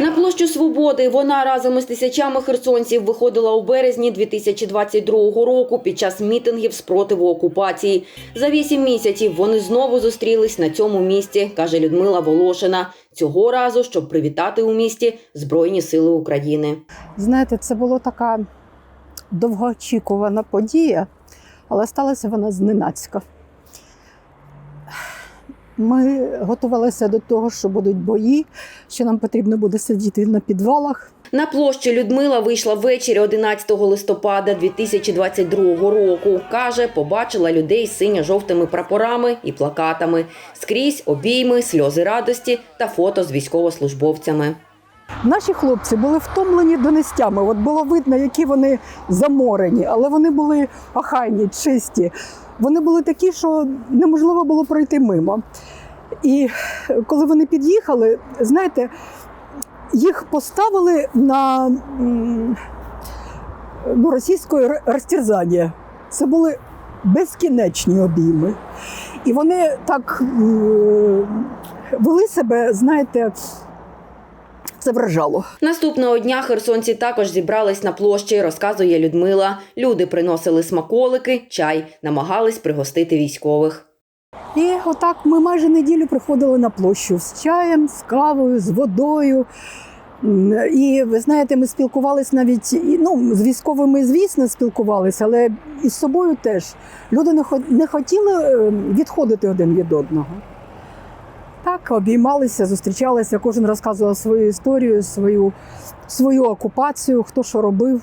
На площу Свободи вона разом із тисячами херсонців виходила у березні 2022 року під час мітингів спротиву окупації. За вісім місяців вони знову зустрілись на цьому місці, каже Людмила Волошина. Цього разу, щоб привітати у місті Збройні Сили України. Знаєте, це була така довгоочікувана подія, але сталася вона зненацька. Ми готувалися до того, що будуть бої, що нам потрібно буде сидіти на підвалах. На площу Людмила вийшла ввечері 11 листопада 2022 року. Каже, побачила людей з синьо-жовтими прапорами і плакатами. Скрізь обійми, сльози радості та фото з військовослужбовцями. Наші хлопці були втомлені донестями. От було видно, які вони заморені, але вони були охайні, чисті. Вони були такі, що неможливо було пройти мимо. І коли вони під'їхали, знаєте, їх поставили на ну, російської розтерзання. Це були безкінечні обійми. І вони так вели себе, знаєте, це вражало. Наступного дня херсонці також зібрались на площі, розказує Людмила. Люди приносили смаколики, чай, намагались пригостити військових. І отак ми майже неділю приходили на площу з чаєм, з кавою, з водою. І ви знаєте, ми спілкувалися навіть ну, з військовими, звісно, спілкувалися, але і з собою теж. Люди не хотіли е, відходити один від одного. Так, обіймалися, зустрічалися, кожен розказував свою історію, свою, свою окупацію, хто що робив.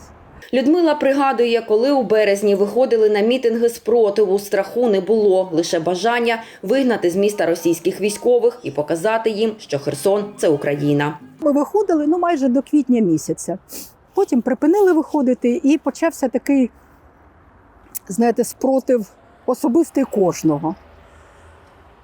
Людмила пригадує, коли у березні виходили на мітинги спротиву, страху не було, лише бажання вигнати з міста російських військових і показати їм, що Херсон це Україна. Ми виходили ну, майже до квітня місяця. Потім припинили виходити, і почався такий, знаєте, спротив особистий кожного.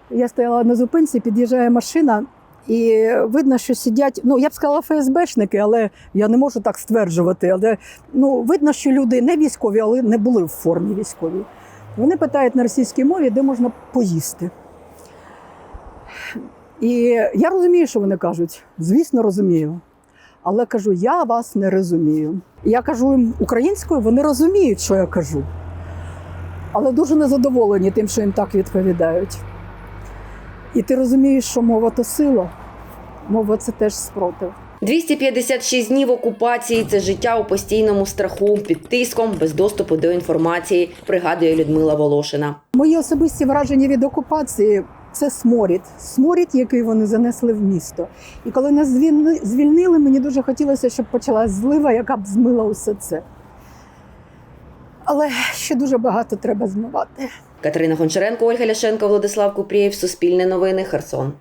Я стояла на зупинці, під'їжджає машина, і видно, що сидять, ну я б сказала ФСБшники, але я не можу так стверджувати. Але ну, видно, що люди не військові, але не були в формі військовій. Вони питають на російській мові, де можна поїсти. І я розумію, що вони кажуть. Звісно, розумію. Але кажу, я вас не розумію. Я кажу їм українською, вони розуміють, що я кажу. Але дуже незадоволені тим, що їм так відповідають. І ти розумієш, що мова то сила, мова це теж спротив. 256 днів окупації це життя у постійному страху, під тиском, без доступу до інформації, пригадує Людмила Волошина. Мої особисті враження від окупації це сморід. Сморід, який вони занесли в місто. І коли нас звільнили, мені дуже хотілося, щоб почалась злива, яка б змила усе це. Але ще дуже багато треба змивати. Катерина Гончаренко, Ольга Ляшенко, Владислав Купрієв, Суспільне новини, Херсон.